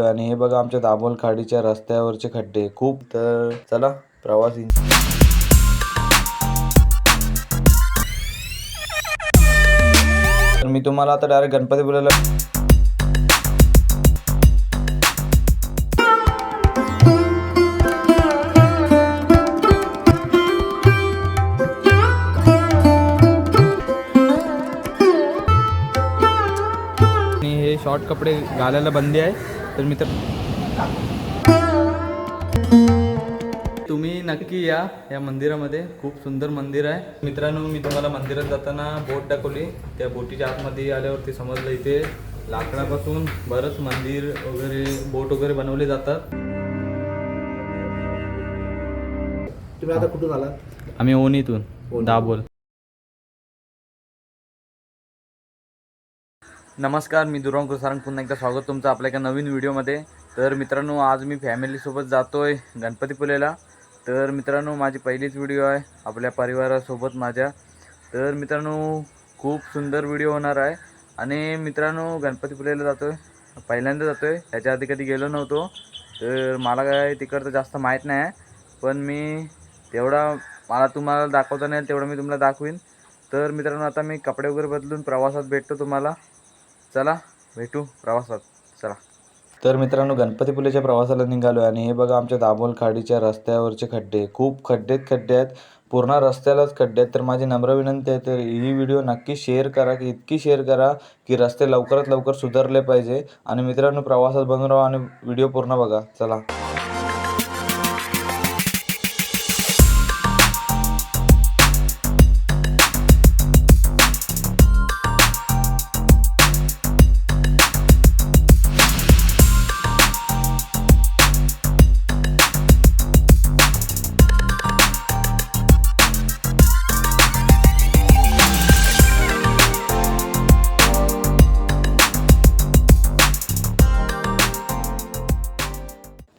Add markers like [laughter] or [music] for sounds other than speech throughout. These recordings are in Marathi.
आणि हे बघा आमच्या दाभोल खाडीच्या रस्त्यावरचे खड्डे. खूप तर चला प्रवासी तर मी तुम्हाला आता डायरेक्ट गणपतीपुळ्याला आणि हे शॉर्ट कपडे घालायला बंदी आहे. तर मी तर तुम्ही नक्की या या मंदिरामध्ये. खूप सुंदर मंदिर आहे. मित्रांनो मी तुम्हाला मंदिरात जाताना बोट दाखवली. त्या बोटीच्या आतमध्ये आल्यावरती समजलं इथे लाकडापासून बरंच मंदिर वगैरे बोट वगैरे बनवले जातात. तुम्ही आता कुठून आलात? आम्ही ओनीतून दाबोल नमस्कार मी दुरांकुर सारंग पुन्हा एकदा स्वागत तुमचं आपल्या एका नवीन व्हिडिओमध्ये. तर मित्रांनो आज मी फॅमिलीसोबत जातो आहे गणपतीपुलेला तर मित्रांनो माझी पहिलीच व्हिडिओ आहे आपल्या परिवारासोबत माझ्या. तर मित्रांनो खूप सुंदर व्हिडिओ होणार आहे. आणि मित्रांनो गणपतीपुलेला आहे पहिल्यांदा जातो आहे ह्याच्या आधी कधी गेलो नव्हतो. तर मला काय तिकडचं जास्त माहीत नाही आहे. पण मी तेवढा मला तुम्हाला दाखवता नाही तेवढं मी तुम्हाला दाखवीन. तर मित्रांनो आता मी कपडे वगैरे बदलून प्रवासात भेटतो तुम्हाला. चला भेटू प्रवासात. चला. तर मित्रांनो गणपतीपुलेच्या प्रवासाला निघालो आणि हे बघा आमच्या दाभोल खाडीच्या रस्त्यावरचे खड्डे. खूप खड्डेत खड्डे आहेत. पूर्ण रस्त्यालाच खड्डे आहेत. तर माझी नम्र विनंती आहे तर ही व्हिडिओ नक्की शेअर करा की इतकी शेअर करा की रस्ते लवकरात लवकर सुधारले पाहिजे. आणि मित्रांनो प्रवासात बनून राहा आणि व्हिडिओ पूर्ण बघा. चला.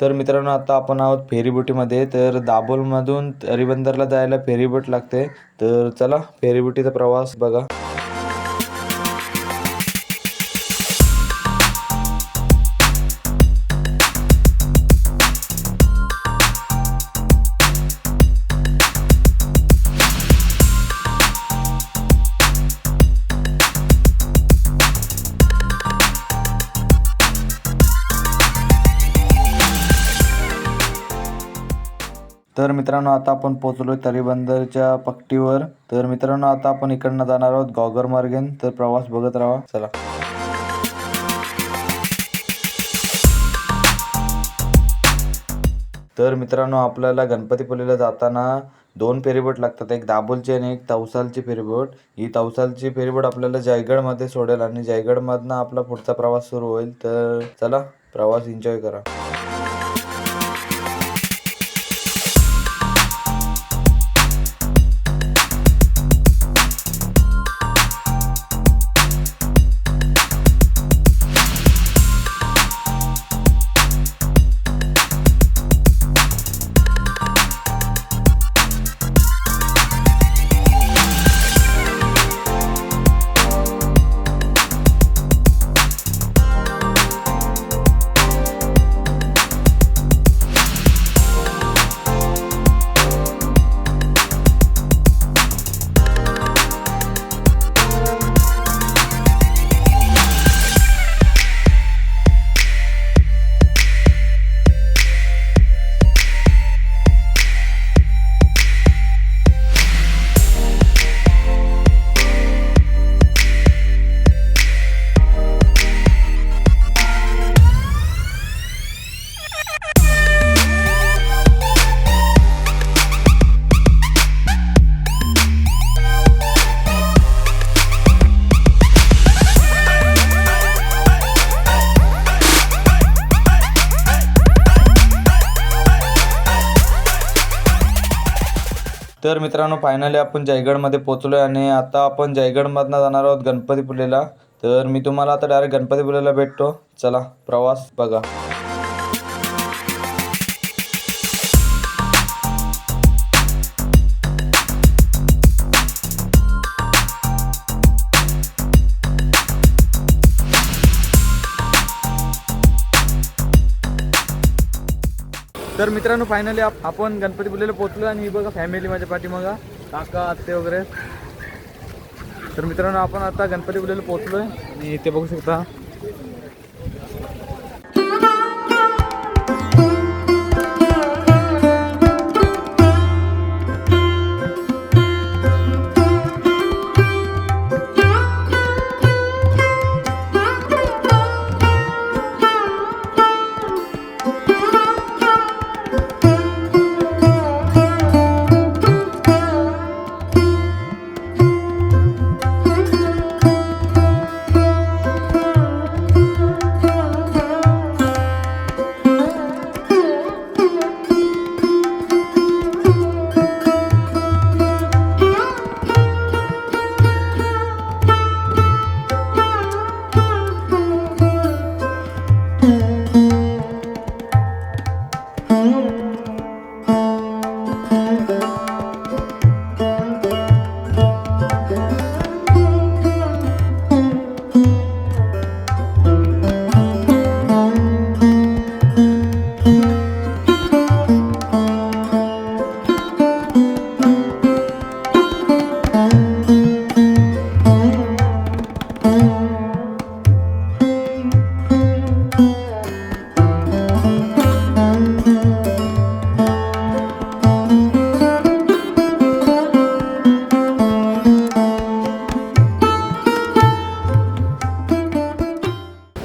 तर मित्रांनो आता आपण आहोत फेरीबोटीमध्ये. तर दाभोलमधून हरिबंदरला जायला फेरीबोट लागते. तर चला फेरीबोटीचा प्रवास बघा. तर मित्रांनो आता आपण पोहोचलोय तरीबंदरच्या पट्टीवर. तर मित्रांनो आता आपण इकडनं जाणार आहोत गॉगर मार्गेन. तर प्रवास बघत राहा. चला. तर मित्रांनो आपल्याला गणपतीपुलेला जाताना दोन फेरीबोट लागतात. एक दाबोलची आणि एक तवसालची फेरीबोट. ही तवसालची फेरीबोट आपल्याला जयगडमध्ये सोडेल आणि जयगडमधनं आपला पुढचा प्रवास सुरू होईल. तर चला प्रवास एन्जॉय करा. तर मित्रांनो फायनली आपण जयगडमध्ये पोचलो आहे आणि आता आपण जयगडमधनं जाणार आहोत गणपतीपुलेला तर मी तुम्हाला आता डायरेक्ट गणपतीपुलेला भेटतो. चला प्रवास बघा. तर मित्रांनो फायनली आपण गणपतीपुलेला पोहोचलो आणि ही बघा फॅमिली माझ्या पाठीमागा. काका आत्ते वगैरे. तर मित्रांनो आपण आता गणपतीपुलेला आहे आणि इथे बघू शकता.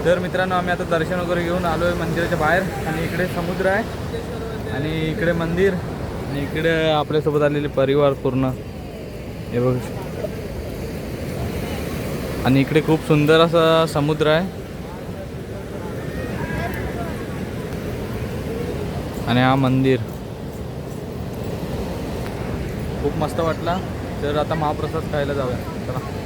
तर मित्रांनो आम्ही आता दर्शन वगैरे घेऊन आलो आहे मंदिराच्या बाहेर. आणि इकडे समुद्र आहे. आणि इकडे मंदिर. आणि इकडे आपल्यासोबत आलेले परिवार पूर्ण. हे बघ. आणि इकडे खूप सुंदर असा समुद्र आहे. आणि हा मंदिर. खूप मस्त वाटला. तर आता महाप्रसाद खायला जाऊया. चला.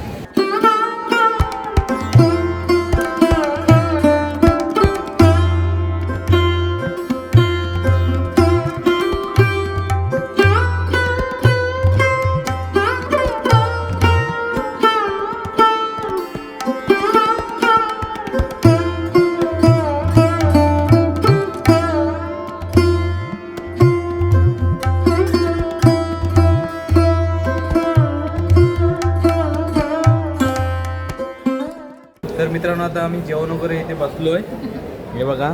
आता आम्ही जेवण वगैरे इथे बसलो आहे हे बघा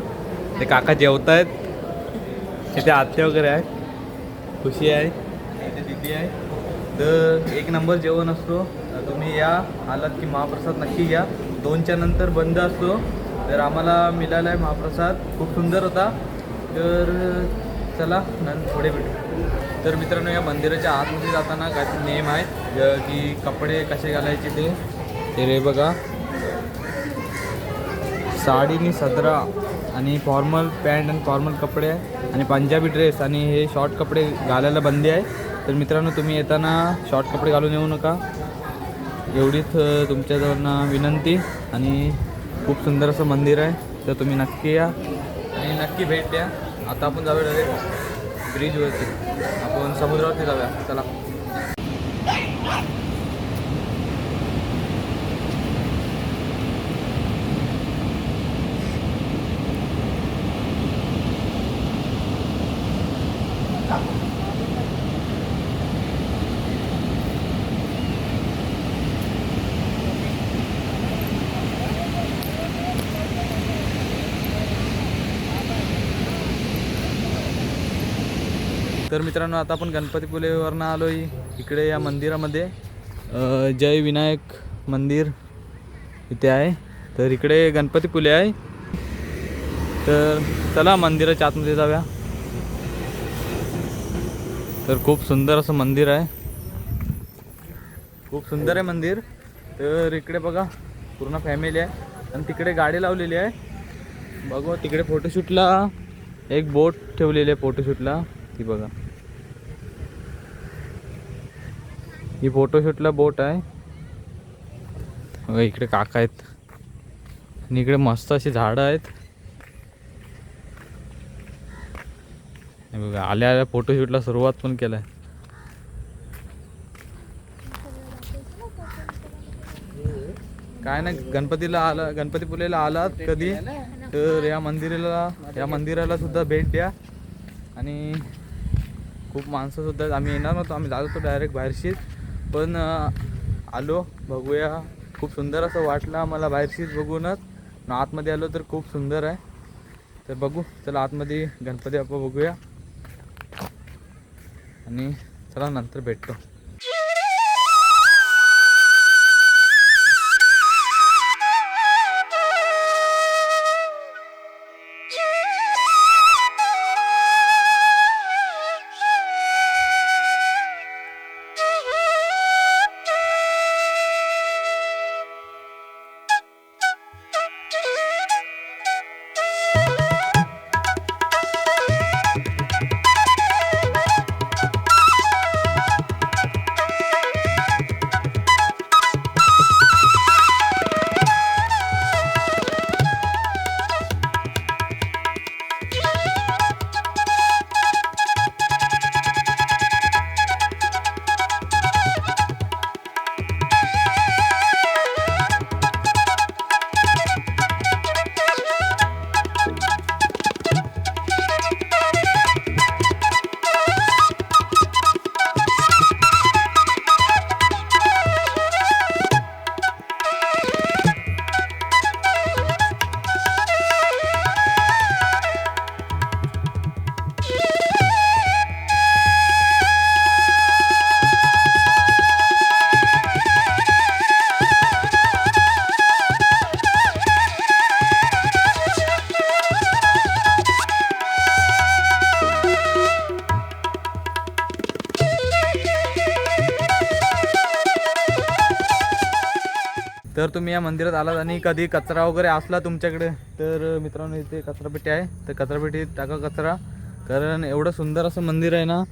ते काका जेवत आहेत इथे आत्या वगैरे आहे खुशी आहे. इथे दिदी आहे. तर एक नंबर जेवण असतो. तुम्ही या. आलात की महाप्रसाद नक्की घ्या. दोनच्या नंतर बंद असतो. तर आम्हाला मिळाला आहे महाप्रसाद. खूप सुंदर होता. तर चला नंतर पुढे भेटू. तर मित्रांनो या मंदिराच्या आतमध्ये जाताना काही नेम आहेत. की कपडे कसे घालायचे ते. ते रे बघा. साडीनी सदरा आणि फॉर्मल पॅन्ट आणि फॉर्मल कपडे आणि पंजाबी ड्रेस आणि हे शॉर्ट कपडे घालायला बंदी आहे. तर मित्रांनो तुम्ही येताना शॉर्ट कपडे घालून येऊ नका. एवढीच तुमच्याजवळनं विनंती आणि खूप सुंदर असं मंदिर आहे. तर तुम्ही नक्की या आणि नक्की भेट द्या. आता आपण जाऊया डायरेक्ट ब्रिजवरती आपण समुद्रावरती जाऊया. चला. तर मित्रांनो आता आपण गणपतीपुलेवरनं आलो आहे इकडे या मंदिरामध्ये. जय विनायक मंदिर इथे आहे. तर इकडे गणपतीपुले आहे. तर चला मंदिराच्या आतमध्ये जाऊया. तर खूप सुंदर असं मंदिर आहे. खूप सुंदर आहे मंदिर. तर इकडे बघा पूर्ण फॅमिली आहे. आणि तिकडे गाडी लावलेली आहे. बघू तिकडे फोटोशूटला एक बोट ठेवलेली आहे फोटोशूटला ती बघा. ही फोटोशूटला बोट आहे. इकडे काका आहेत. आणि इकडे मस्त अशी झाडं आहेत. बघा आल्या आल्या फोटोशूटला सुरुवात पण केलाय. काय नाही गणपतीला आला गणपतीपुलेला आलात कधी? तर या मंदिराला या मंदिराला सुद्धा भेट द्या. आणि खूप माणसंसुद्धा आम्ही येणार नव्हतो आम्ही जात होतो डायरेक्ट बाहेरशीच पण आलो बघूया. खूप सुंदर असं वाटलं आम्हाला बाहेरशीच बघूनच. आतमध्ये आलो तर खूप सुंदर आहे. तर बघू चला आतमध्ये गणपती बाप्पा बघूया. आणि चला नंतर भेटतो. तुम्ही या मंदिरात आलात आणि कधी कचरा वगैरे असला तुमच्याकडे तर मित्रांनो इथे कचरापेटी आहे. तर कचरापेटीत टाका कचरा. कारण एवढं सुंदर असं मंदिर आहे ना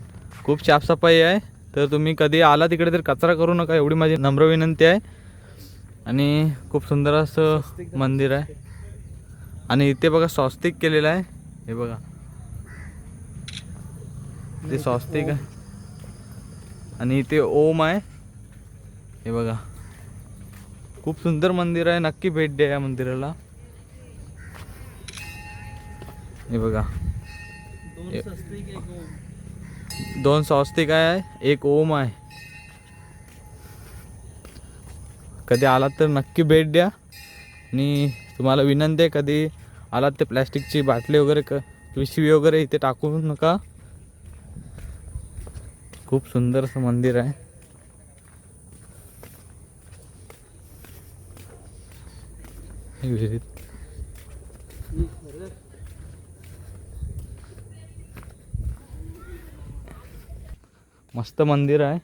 खूप साफसफाई आहे. तर तुम्ही कधी आला तिकडे तर कचरा करू नका एवढी माझी नम्र विनंती आहे. आणि खूप सुंदर असं मंदिर आहे. आणि इथे बघा स्वस्तिक केलेलं आहे. हे बघा. ते स्वस्तिक आहे. आणि इथे ओम आहे. हे बघा. खूप सुंदर मंदिर आहे. नक्की भेट द्या या मंदिराला. हे बघा. दोन स्वस्तिक आहे एक ओम आहे. कधी आलात तर नक्की भेट द्या. आणि तुम्हाला विनंती आहे कधी आलात तर प्लॅस्टिकची बाटली वगैरे क पिशवी वगैरे इथे टाकू नका. खूप सुंदर असं मंदिर आहे हे विहिरीत मस्त मंदिर आहे.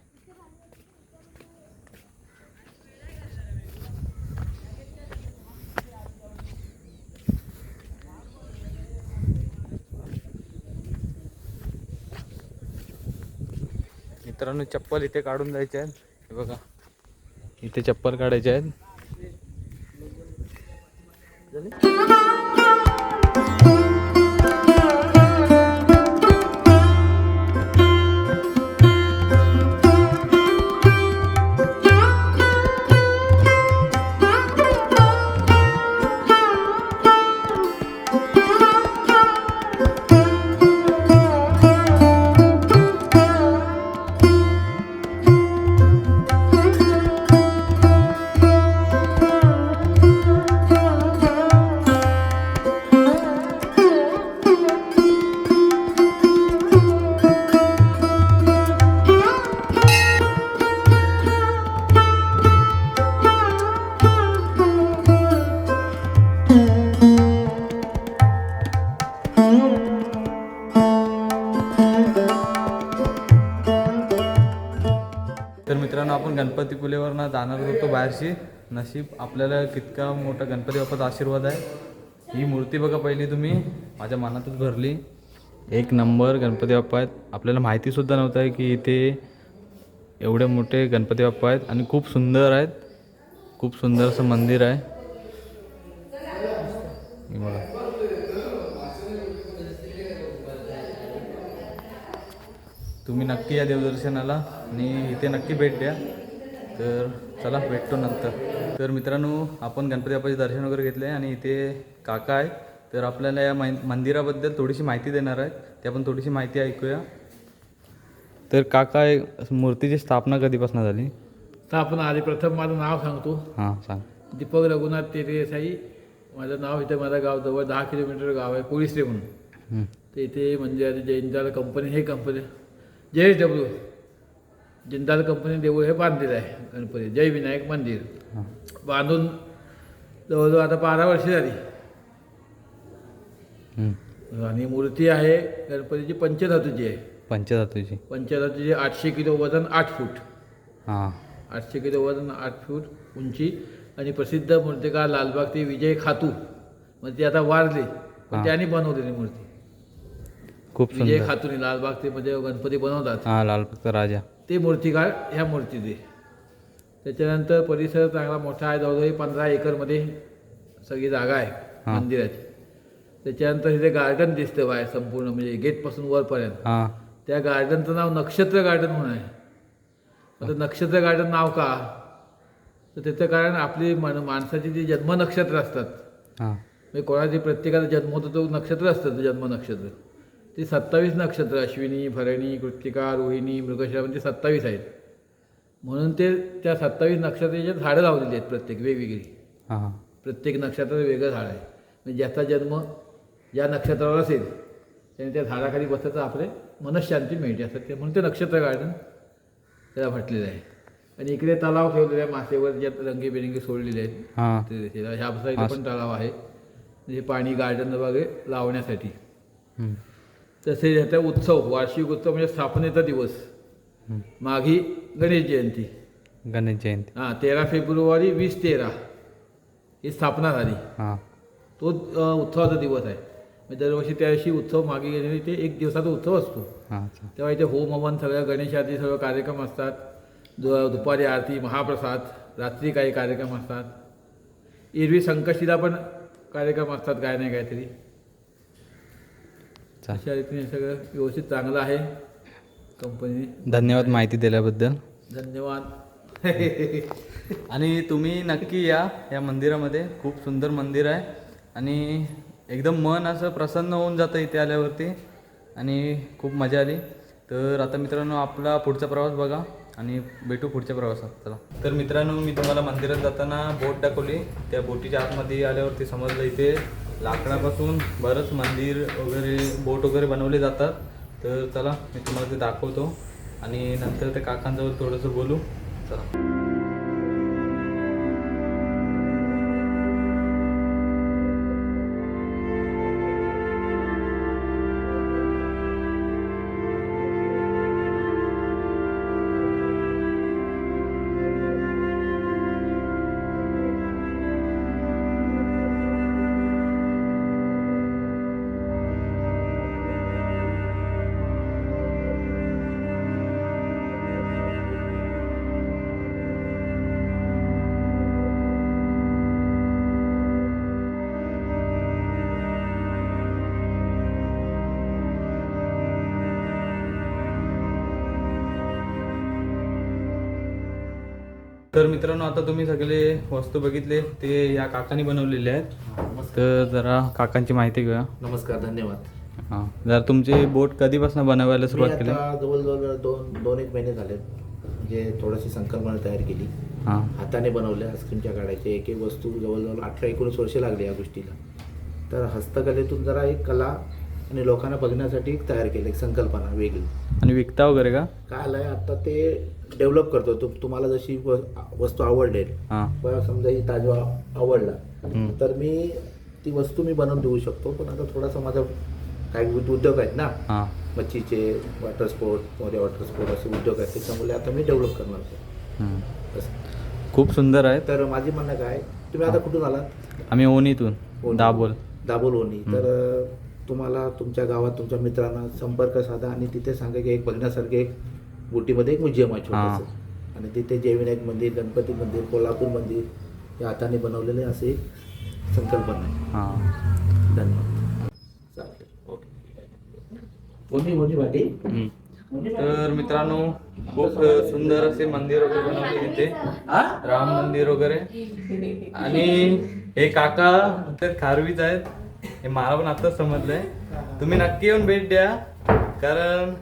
मित्रांनो चप्पल इथे काढून जायचे आहेत. हे बघा. इथे चप्पल काढायचे आहेत. तर गणपती आपण गणपतीपुलेवरनं जाणार होतो बाहेरशी. नशीब आपल्याला कितका मोठा गणपती बाप्पाचा आशीर्वाद आहे. ही मूर्ती बघा पहिली तुम्ही. माझ्या मनातच भरली. एक नंबर गणपती बाप्पा आहेत. आपल्याला माहितीसुद्धा नव्हतं आहे की इथे एवढे मोठे गणपती बाप्पा आहेत आणि खूप सुंदर आहेत. खूप सुंदर असं मंदिर आहे. बघा. तुम्ही नक्की या देवदर्शनाला आणि इथे नक्की भेट द्या. तर चला भेटतो नंतर. तर मित्रांनो आपण गणपती बाप्पाचे दर्शन वगैरे घेतले आणि इथे काका आहेत. तर आपल्याला या मै मंदिराबद्दल थोडीशी माहिती देणार आहेत. ते आपण थोडीशी माहिती ऐकूया. तर काका मूर्तीची स्थापना कधीपासून झाली? तर आपण आधी प्रथम माझं नाव सांगतो. हां सांग. दीपक रघुनाथ तेरे साई माझं नाव इथे माझं गाव जवळ दहा किलोमीटर गाव आहे कोळीसरे म्हणून. हं. तर इथे म्हणजे आता जैनदाल कंपनी हे company J W. Jindal company देऊळ हे बांधलेलं आहे गणपती. जय विनायक मंदिर. बांधून जवळजवळ आता बारा वर्ष झाली. आणि मूर्ती आहे गणपतीची पंचधातूची आहे. पंचधातूची. पंचधातूची आठशे किलो वजन आठ फूट. आठशे किलो वजन आठ फूट उंची आणि प्रसिद्ध मूर्तिकार लालबाग ते विजय खातू. मग ते आता वारले पण. त्यांनी बनवलेली मूर्ती. खूप विजय खातूने लालबाग ते मध्ये गणपती बनवतात. लालबागचा राजा. ते मूर्तिकार ह्या मूर्तीचे. त्याच्यानंतर परिसर चांगला मोठा आहे जवळजवळ पंधरा एकरमध्ये सगळी जागा आहे. मंदिराची. त्याच्यानंतर इथे गार्डन दिसतं बाहेर संपूर्ण म्हणजे गेटपासून वरपर्यंत. त्या गार्डनचं नाव नक्षत्र गार्डन म्हणून आहे. आता नक्षत्र गार्डन नाव का? तर त्याचं कारण आपली मन माणसाची जी जन्म नक्षत्र असतात. हां. म्हणजे कोणाची प्रत्येकाचा जन्म होतो तो नक्षत्र असतं ते जन्म नक्षत्र. ते सत्तावीस नक्षत्र अश्विनी भरणी कृत्तिका रोहिणी मृगशिरा म्हणजे सत्तावीस आहेत. म्हणून ते त्या सत्तावीस नक्षत्राची झाडं लावलेली आहेत प्रत्येक वेगवेगळी. प्रत्येक नक्षत्राचं वेगळं झाड आहे. म्हणजे ज्याचा जन्म ज्या नक्षत्रावर असेल त्याने त्या झाडाखाली तर आपले मनशांती मिळते. असं ते म्हणून ते नक्षत्र गार्डन त्याला म्हटलेलं आहे. आणि इकडे तलाव ठेवलेले आहे मासेवर जे रंगीबेरंगी सोडलेले आहेत. हां. ते. ह्या साईडला पण तलाव आहे. म्हणजे पाणी गार्डन वगैरे लावण्यासाठी. हं. तसे ह्याचा उत्सव वार्षिक उत्सव म्हणजे स्थापनेचा दिवस. माघी गणेश जयंती. गणेश जयंती. हां तेरा फेब्रुवारी वीस तेरा. ही स्थापना झाली. हां. तो उत्सवाचा दिवस आहे. म्हणजे दरवर्षी त्या दिवशी उत्सव मागे गेलेली ते एक दिवसाचा उत्सव असतो. तेव्हा इथे होम हवन सगळ्या गणेश आरती सगळं कार्यक्रम असतात. दु दुपारी आरती महाप्रसाद रात्री काही कार्यक्रम असतात. एरवी संकष्टीला पण कार्यक्रम असतात काय नाही काहीतरी. चा. अशा रीतीने सगळं व्यवस्थित चांगलं आहे कंपनी धन्यवाद माहिती दिल्याबद्दल. धन्यवाद. [laughs] आणि तुम्ही नक्की या या मंदिरामध्ये. खूप सुंदर मंदिर आहे. आणि एकदम मन असं प्रसन्न होऊन जातं इथे आल्यावरती. आणि खूप मजा आली. तर आता मित्रांनो आपला पुढचा प्रवास बघा. आणि भेटू पुढच्या प्रवासात. चला. तर मित्रांनो मी तुम्हाला मंदिरात जाताना बोट दाखवली. त्या बोटीच्या आतमध्ये आल्यावरती समजलं इथे. लाकडापासून बरंच मंदिर वगैरे बोट वगैरे बनवले जातात. तर चला मी तुम्हाला ते दाखवतो. आणि नंतर त्या काकांजवळ थोडंसं बोलू. चला. तर मित्रांनो आता तुम्ही सगळे वस्तू बघितले ते या काकांनी बनवलेले आहेत. तर जरा काकांची माहिती घेऊया. नमस्कार धन्यवाद. हां जरा तुमची बोट कधीपासून बनवायला मी सुरुवात केली? आता जवळजवळ दोन दोन एक महिने झाले म्हणजे थोडीशी संकल्पना तयार केली. हां. हाताने बनवल्या आईस्क्रीमच्या काढायचे एक एक वस्तू जवळजवळ अठरा एकोणीस वर्ष लागली या गोष्टीला. तर हस्तकलेतून जरा एक कला आणि लोकांना बघण्यासाठी एक तयार केली एक संकल्पना वेगळी. आणि विकता वगैरे का? काय आलं आहे आता ते डेव्हलप करतो. तु तुम्हाला जशी व- वस्तू आवडेल हां. किंवा समजा ही ताजवा आवडला. तर मी ती वस्तू मी बनवून देऊ शकतो. पण आता थोडासा माझा काही उद- उद्योग आहेत ना हां. मच्छीचे वॉटर स्पोर्ट मोरे वॉटर स्पोर्ट असे उद्योग आहेत. त्याच्यामुळे आता मी डेव्हलप करणार आहे. हम्म. असं. खूप सुंदर आहेत. तर माझी म्हणणं काय तुम्ही आता कुठून आलात? आम्ही ओनीतून. दाबोल. दाबोल ओणी. तर अ, तुम्हाला तुमच्या गावात तुमच्या मित्रांना संपर्क साधा आणि तिथे सांगा की एक बघण्यासारखे एक बोटीमध्ये एक म्युझियम आहे छोटंसं. आणि तिथे जयविनायक मंदिर गणपती मंदिर कोल्हापूर मंदिर हे हाताने बनवलेले असे एक संकल्पना आहे. हां. धन्यवाद. चालतं ओके. वाटी. तर मित्रांनो खूप सुंदर असे मंदिर वगैरे बनवले इथे. राम मंदिर वगैरे. आणि हे काका तर खारवीच आहेत. हे मला पण आताच समजलंय. तुम्ही नक्की येऊन भेट द्या. कारण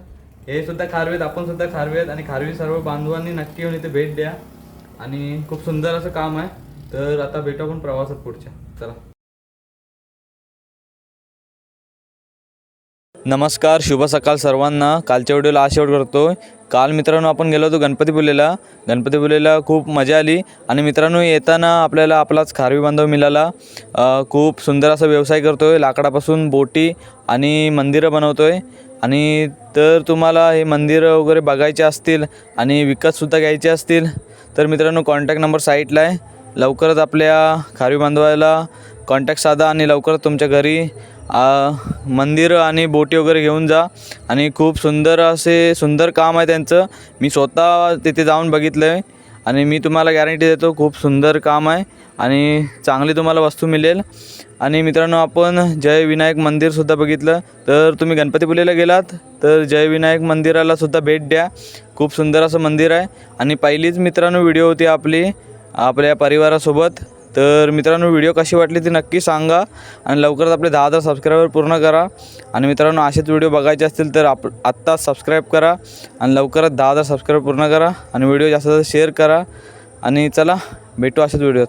हे सुद्धा खारवेत आपण सुद्धा खारवेत आणि खारवी सर्व बांधवांनी नक्की येऊन इथे भेट द्या. आणि खूप सुंदर असं काम आहे. तर आता भेटू आपण प्रवासात पुढच्या. चला. नमस्कार शुभ सकाळ सर्वांना. कालच्या व्हिडिओला आज शेवट करतो काल मित्रांनो आपण गेलो होतो गणपतीपुलेला गणपतीपुलेला खूप मजा आली. आणि मित्रांनो येताना आपल्याला आपलाच खारवी बांधव मिळाला. खूप सुंदर असा व्यवसाय करतो आहे लाकडापासून बोटी आणि मंदिरं बनवतो आहे आणि तर तुम्हाला हे मंदिरं वगैरे बघायचे असतील आणि विकतसुद्धा घ्यायचे असतील तर मित्रांनो कॉन्टॅक्ट नंबर साईटला आहे. लवकरच आपल्या खारवी बांधवाला कॉन्टॅक्ट साधा आणि लवकरच तुमच्या घरी मंदिरं आणि बोटी वगैरे घेऊन जा. आणि खूप सुंदर असे सुंदर काम आहे त्यांचं. मी स्वतः तिथे जाऊन बघितलं आहे आणि मी तुम्हाला गॅरंटी देतो खूप सुंदर काम आहे. आणि चांगली तुम्हाला वस्तू मिळेल. आणि मित्रांनो आपण जय विनायक मंदिरसुद्धा बघितलं. तर तुम्ही गणपतीपुलेला गेलात तर जय विनायक मंदिरालासुद्धा भेट द्या. खूप सुंदर असं मंदिर आहे. आणि पहिलीच मित्रांनो व्हिडिओ होती आपली आपल्या परिवारासोबत. तर मित्रांनो व्हिडिओ कशी वाटली ती नक्की सांगा आणि लवकरच आपले दहा हजार सबस्क्रायबर पूर्ण करा. आणि मित्रांनो असेच व्हिडिओ बघायचे असतील तर आप आत्ताच सबस्क्राईब करा आणि लवकरच दहा हजार सबस्क्राईबर पूर्ण करा आणि व्हिडिओ जास्त जास्त शेअर करा. आणि चला भेटू अशाच व्हिडिओत